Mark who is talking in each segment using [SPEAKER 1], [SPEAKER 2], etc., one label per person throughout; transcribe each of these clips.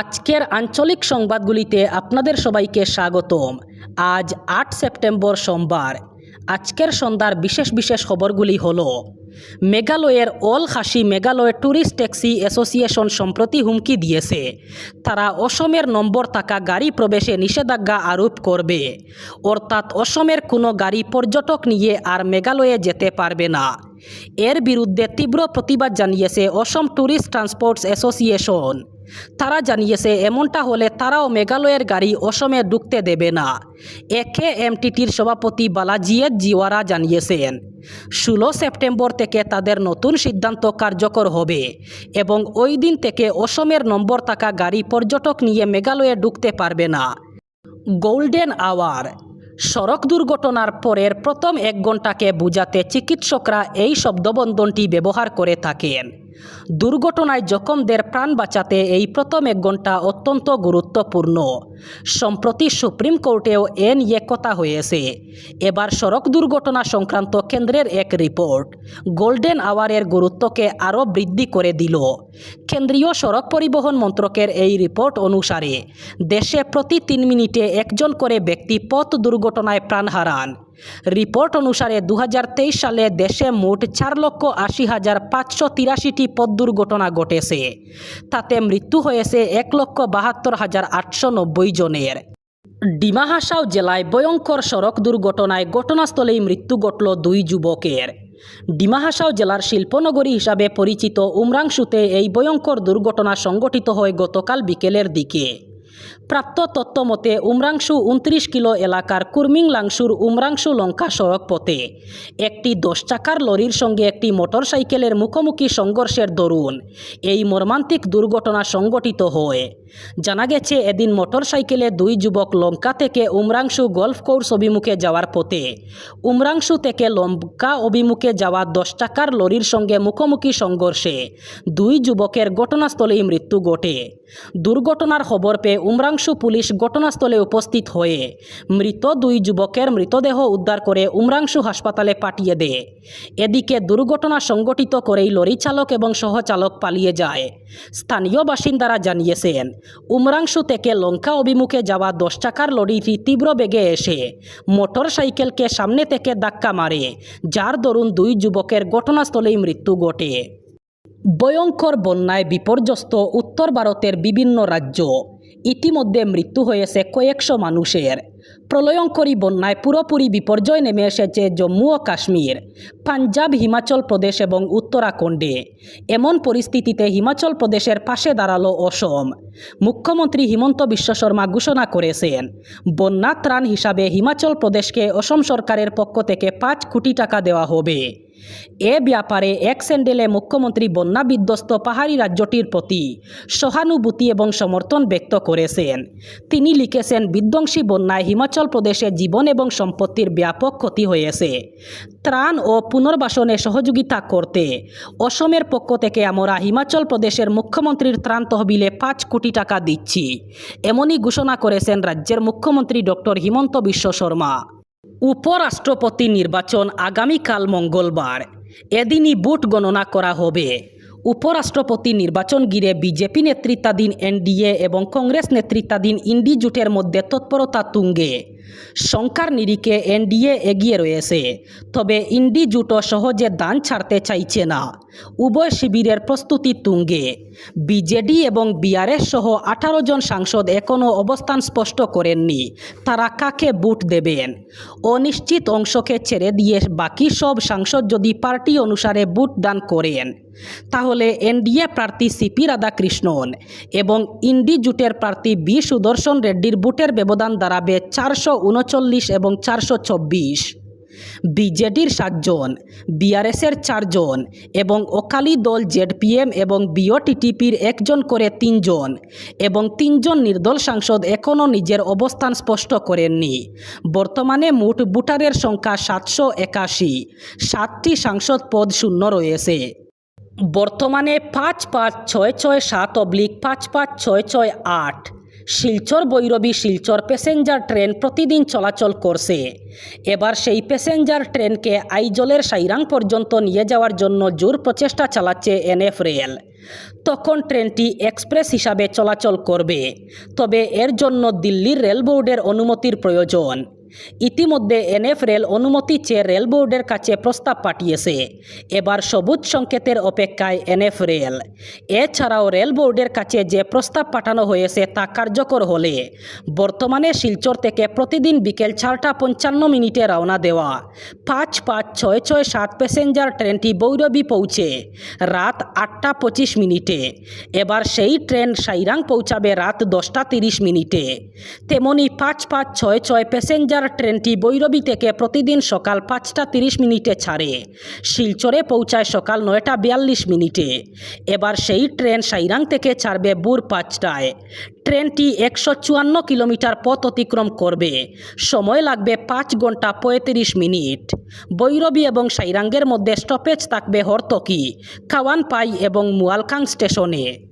[SPEAKER 1] আজকের আঞ্চলিক সংবাদগুলিতে আপনাদের সবাইকে স্বাগতম। আজ আট সেপ্টেম্বর সোমবার। আজকের সন্ধ্যার বিশেষ বিশেষ খবরগুলি হল, মেঘালয়ের all Khasi Meghalaya tourist taxi association সম্প্রতি হুমকি দিয়েছে। তারা অসমের নম্বর থাকা গাড়ি প্রবেশে নিষেধাজ্ঞা আরোপ করবে। অর্থাৎ অসমের কোনো গাড়ি পর্যটক নিয়ে আর মেঘালয়ে যেতে পারবে না। এর বিরুদ্ধে তীব্র প্রতিবাদ জানিয়েছে অসম ট্যুরিস্ট ট্রান্সপোর্টস অ্যাসোসিয়েশন। তারা জানিয়েছে, এমনটা হলে তারাও মেঘালয়ের গাড়ি অসমে ঢুকতে দেবে না। একে এমটিটির সভাপতি বালাজিয়েত জিওয়ারা জানিয়েছেন, ষোলো সেপ্টেম্বর থেকে তাদের নতুন সিদ্ধান্ত কার্যকর হবে এবং ওই দিন থেকে অসমের নম্বর থাকা গাড়ি পর্যটক নিয়ে মেঘালয়ে ঢুকতে পারবে না। গোল্ডেন আওয়ার, সড়ক দুর্ঘটনার পরের প্রথম এক ঘন্টাকে বোঝাতে চিকিৎসকরা এই শব্দবন্ধনটি ব্যবহার করে থাকেন। দুর্ঘটনায় জখমদের প্রাণ বাঁচাতে এই প্রথম এক ঘণ্টা অত্যন্ত গুরুত্বপূর্ণ। সম্প্রতি সুপ্রিম কোর্টেও এ নিয়ে কথা হয়েছে। এবার সড়ক দুর্ঘটনা সংক্রান্ত কেন্দ্রের এক রিপোর্ট গোল্ডেন আওয়ারের গুরুত্বকে আরও বৃদ্ধি করে দিল। কেন্দ্রীয় সড়ক পরিবহন মন্ত্রকের এই রিপোর্ট অনুসারে দেশে প্রতি তিন মিনিটে একজন করে ব্যক্তি পথ দুর্ঘটনায় প্রাণ হারান। রিপোর্ট অনুসারে দু হাজার তেইশ সালে দেশে মোট চার লক্ষ আশি হাজার পাঁচশো তিরাশিটি পথ দুর্ঘটনা ঘটেছে। তাতে মৃত্যু হয়েছে এক লক্ষ বাহাত্তর হাজার আটশো নব্বই জনের। ডিমা হাসাও জেলায় ভয়ঙ্কর সড়ক দুর্ঘটনায় ঘটনাস্থলেই মৃত্যু ঘটল দুই যুবকের। ডিমা হাসাও জেলার শিল্পনগরী হিসাবে পরিচিত উমরাংশুতে এই ভয়ঙ্কর দুর্ঘটনা সংঘটিত হয় গতকাল বিকেলের দিকে। প্রাপ্ত তথ্য মতে উমরাংশু উনত্রিশ কিলো এলাকার কুর্মিংলাংশুর উমরাংশু লঙ্কা সড়ক পথে একটি দশ চাকার লরির সঙ্গে একটি মোটরসাইকেলের মুখোমুখি সংঘর্ষের দরুন এই মর্মান্তিক দুর্ঘটনা সংঘটিত হয়। জানা গেছে, এদিন মোটরসাইকেলে দুই যুবক লঙ্কা থেকে উমরাংশু গল্ফ কোর্স অভিমুখে যাওয়ার পথে উমরাংশু থেকে লঙ্কা অভিমুখে যাওয়া দশ চাকার লরির সঙ্গে মুখোমুখি সংঘর্ষে দুই যুবকের ঘটনাস্থলেই মৃত্যু ঘটে। দুর্ঘটনার খবর পেয়ে উমরাংশু পুলিশ ঘটনাস্থলে উপস্থিত হয়ে মৃত দুই যুবকের মৃতদেহ উদ্ধার করে উমরাংশু হাসপাতালে পাঠিয়ে দেয়। এদিকে দুর্ঘটনা সংগঠিত করেই লরি চালক এবং সহচালক পালিয়ে যায়। স্থানীয় বাসিন্দারা জানিয়েছেন, উমরাংশু থেকে লঙ্কা অভিমুখে যাওয়া দশ চাকার লরিটি তীব্র বেগে এসে মোটর সাইকেলকে সামনে থেকে ধাক্কা মারে, যার দরুন দুই যুবকের ঘটনাস্থলেই মৃত্যু ঘটে। ভয়ঙ্কর বন্যায় বিপর্যস্ত উত্তর ভারতের বিভিন্ন রাজ্য। ইতিমধ্যে মৃত্যু হয়েছে কয়েকশো মানুষের। প্রলয়ঙ্করী বন্যায় পুরোপুরি বিপর্যয় নেমে এসেছে জম্মু ও কাশ্মীর, পাঞ্জাব, হিমাচল প্রদেশ এবং উত্তরাখণ্ডে। এমন পরিস্থিতিতে হিমাচল প্রদেশের পাশে দাঁড়াল অসম। মুখ্যমন্ত্রী হিমন্ত বিশ্ব শর্মা ঘোষণা করেছেন, বন্যা ত্রাণ হিসাবে হিমাচল প্রদেশকে অসম সরকারের পক্ষ থেকে পাঁচ কোটি টাকা দেওয়া হবে। এ ব্যাপারে এক স্যান্ডেলে মুখ্যমন্ত্রী বন্যা বিধ্বস্ত পাহাড়ি রাজ্যটির প্রতি সহানুভূতি এবং সমর্থন ব্যক্ত করেছেন। তিনি লিখেছেন, বিধ্বংসী বন্যায় হিমাচল প্রদেশে জীবন এবং সম্পত্তির ব্যাপক ক্ষতি হয়েছে। ত্রাণ ও পুনর্বাসনে সহযোগিতা করতে অসমের পক্ষ থেকে আমরা হিমাচল প্রদেশের মুখ্যমন্ত্রীর ত্রাণ তহবিলে পাঁচ কোটি টাকা দিচ্ছি, এমনই ঘোষণা করেছেন রাজ্যের মুখ্যমন্ত্রী ডক্টর হিমন্ত বিশ্ব শর্মা। উপরাষ্ট্রপতি নির্বাচন আগামীকাল মঙ্গলবার। এদিনই ভোট গণনা করা হবে। উপরাষ্ট্রপতি নির্বাচন গিরে বিজেপি নেতৃত্বাধীন এনডিএ এবং কংগ্রেস নেতৃত্বাধীন ইন্ডি জোটের মধ্যে তৎপরতা তুঙ্গে। সংখ্যার নিরিখে এনডিএ এগিয়ে রয়েছে। তবে ইন্ডি জোটও সহজে দান ছাড়তে চাইছে না। উভয় শিবিরের প্রস্তুতি তুঙ্গে। বিজেডি এবং বিআরএস সহ আঠারো জন সাংসদ এখনও অবস্থান স্পষ্ট করেননি। তারা কাকে ভোট দেবেন? অনিশ্চিত অংশকে ছেড়ে দিয়ে বাকি সব সাংসদ যদি পার্টি অনুসারে ভোট দান করেন, তাহলে এনডিএ প্রার্থী সিপি রাধাকৃষ্ণন এবং ইন্ডি জুটের প্রার্থী বি সুদর্শন রেড্ডির ভোটের ব্যবধান দাঁড়াবে চারশো উনচল্লিশ এবং চারশো চব্বিশ বিজেডির সাতজন, বিআরএসের চারজন এবং অকালি দল জেডপিএম এবং বিওটিটিপির একজন করে তিনজন এবং তিনজন নির্দল সাংসদ এখনও নিজের অবস্থান স্পষ্ট করেননি। বর্তমানে মোট ভোটারের সংখ্যা সাতশো একাশি। সাতটি সাংসদ পদ শূন্য রয়েছে। বর্তমানে পাঁচ পাঁচ ছয় ছয় সাত অবলিক পাঁচ পাঁচ ছয় ছয় আট। শিলচর বৈরবী শিলচর প্যাসেঞ্জার ট্রেন প্রতিদিন চলাচল করছে। এবার সেই প্যাসেঞ্জার ট্রেনকে আইজলের সাইরাং পর্যন্ত নিয়ে যাওয়ার জন্য জোর প্রচেষ্টা চালাচ্ছে এনএফ রেল। তখন ট্রেনটি এক্সপ্রেস হিসাবে চলাচল করবে, তবে এর জন্য দিল্লির রেল বোর্ডের অনুমতির প্রয়োজন। ইতিমধ্যে এনএফ রেল অনুমতি চেয়ে রেল বোর্ডের কাছে প্রস্তাব পাঠিয়েছে। এবার সবুজ সংকেতের অপেক্ষায় এনএফ রেল। এছাড়াও রেল বোর্ডের কাছে যে প্রস্তাব পাঠানো হয়েছে তা কার্যকর হলে বর্তমানে শিলচর থেকে প্রতিদিন বিকেল চারটা পঞ্চান্ন মিনিটে রওনা দেওয়া পাঁচ পাঁচ ছয় ছয় সাত প্যাসেঞ্জার ট্রেনটি বৈরবী পৌঁছে রাত আটটা পঁচিশ মিনিটে। এবার সেই ট্রেন সাইরাং পৌঁছাবে রাত দশটা তিরিশ মিনিটে। তেমনি পাঁচ পাঁচ ছয় ছয় প্যাসেঞ্জার ট্রেনটি বৈরবী থেকে প্রতিদিন সকাল পাঁচটা তিরিশ মিনিটে ছাড়ে। শিলচরে পৌঁছায় সকাল নয়টা বিয়াল্লিশ মিনিটে। এবার সেই ট্রেন সাইরাং থেকে ছাড়বে ভোর পাঁচটায়। ট্রেনটি একশো চুয়ান্ন কিলোমিটার পথ অতিক্রম করবে। সময় লাগবে পাঁচ ঘণ্টা পঁয়ত্রিশ মিনিট। বৈরবী এবং সাইরাঙ্গের মধ্যে স্টপেজ থাকবে হরতকি কাওয়ানপাই এবং মুয়ালকাং স্টেশনে।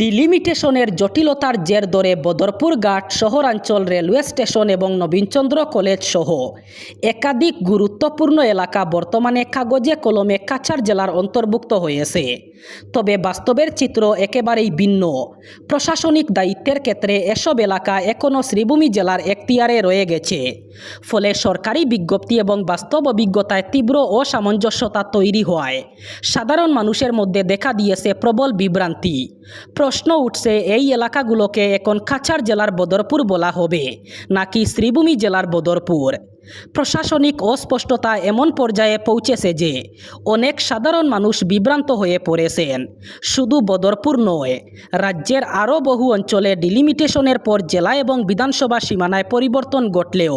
[SPEAKER 1] ডিলিমিটেশনের জটিলতার জের ধরে বদরপুর ঘাট, শহরাঞ্চল রেলওয়ে স্টেশন এবং নবীনচন্দ্র কলেজ সহ একাধিক গুরুত্বপূর্ণ এলাকা বর্তমানে কাগজে কলমে কাছাড় জেলার অন্তর্ভুক্ত হয়েছে। তবে বাস্তবের চিত্র একেবারেই ভিন্ন। প্রশাসনিক দায়িত্বের ক্ষেত্রে এসব এলাকা এখনও শ্রীভূমি জেলার এখতিয়ারে রয়ে গেছে। ফলে সরকারি বিজ্ঞপ্তি এবং বাস্তব অভিজ্ঞতায় তীব্র অসামঞ্জস্যতা তৈরি হওয়ায় সাধারণ মানুষের মধ্যে দেখা দিয়েছে প্রবল বিভ্রান্তি। প্রশ্ন উঠছে, এই এলাকাগুলোকে এখন কাছাড় জেলার বদরপুর বলা হবে, নাকি শ্রীভূমি জেলার বদরপুর? প্রশাসনিক অস্পষ্টতা এমন পর্যায়ে পৌঁছেছে যে, অনেক সাধারণ মানুষ বিভ্রান্ত হয়ে পড়েছেন। শুধু বদরপুর নয়, রাজ্যের আরও বহু অঞ্চলে ডিলিমিটেশনের পর জেলা এবং বিধানসভা সীমানায় পরিবর্তন ঘটলেও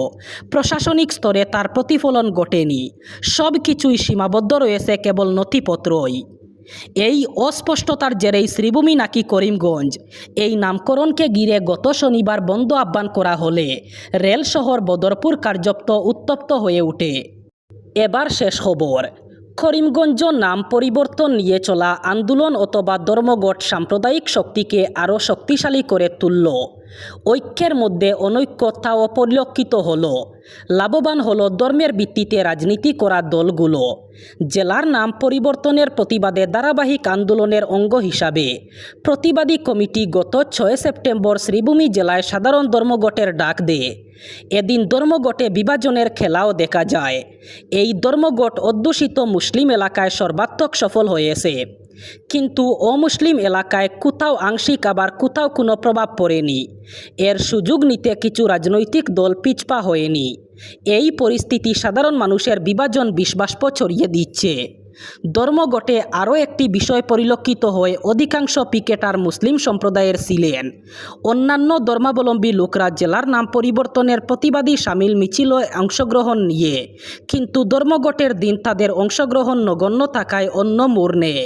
[SPEAKER 1] প্রশাসনিক স্তরে তার প্রতিফলন ঘটেনি। সব কিছুই সীমাবদ্ধ রয়েছে কেবল নথিপত্রই। এই অস্পষ্টতার জেরেই শ্রীভূমি নাকি করিমগঞ্জ। এই নামকরণকে ঘিরে গত শনিবার বন্ধ আহ্বান করা হলে রেল শহর বদরপুর কার্যপ্ত উত্তপ্ত হয়ে ওঠে। এবার শেষ খবর। করিমগঞ্জ নাম পরিবর্তন নিয়ে চলা আন্দোলন অথবা ধর্মঘট সাম্প্রদায়িক শক্তিকে আরও শক্তিশালী করে তুলল। ঐক্যের মধ্যে অনৈক্যতাও পরিলক্ষিত হলো। লাভবান হলো ধর্মের ভিত্তিতে রাজনীতি করা দলগুলো। জেলার নাম পরিবর্তনের প্রতিবাদে ধারাবাহিক আন্দোলনের অঙ্গ হিসাবে। প্রতিবাদী কমিটি গত ছয় সেপ্টেম্বর শ্রীভূমি জেলায় সাধারণ ধর্মঘটের ডাক দেয়। এদিন ধর্মঘটে বিভাজনের খেলাও দেখা যায়। এই ধর্মঘট অধ্যুষিত মুসলিম এলাকায় সর্বাত্মক সফল হয়েছে। কিন্তু অমুসলিম এলাকায় কোথাও আংশিক আবার কোথাও কোনো প্রভাব পড়েনি। এর সুযোগ নিতে কিছু রাজনৈতিক দল পিছপা হয়নি। এই পরিস্থিতি সাধারণ মানুষের বিভাজন বিশ্বাস্প ছড়িয়ে দিচ্ছে। ধর্মঘটে আরও একটি বিষয় পরিলক্ষিত হয়ে অধিকাংশ পিকেটার মুসলিম সম্প্রদায়ের ছিলেন অন্যান্য ধর্মাবলম্বী লোকরা জেলার নাম পরিবর্তনের প্রতিবাদী সামিল মিছিলে অংশগ্রহণ নিয়ে, কিন্তু ধর্মঘটের দিন তাদের অংশগ্রহণ নগণ্য থাকায় অন্য মোড় নেয়।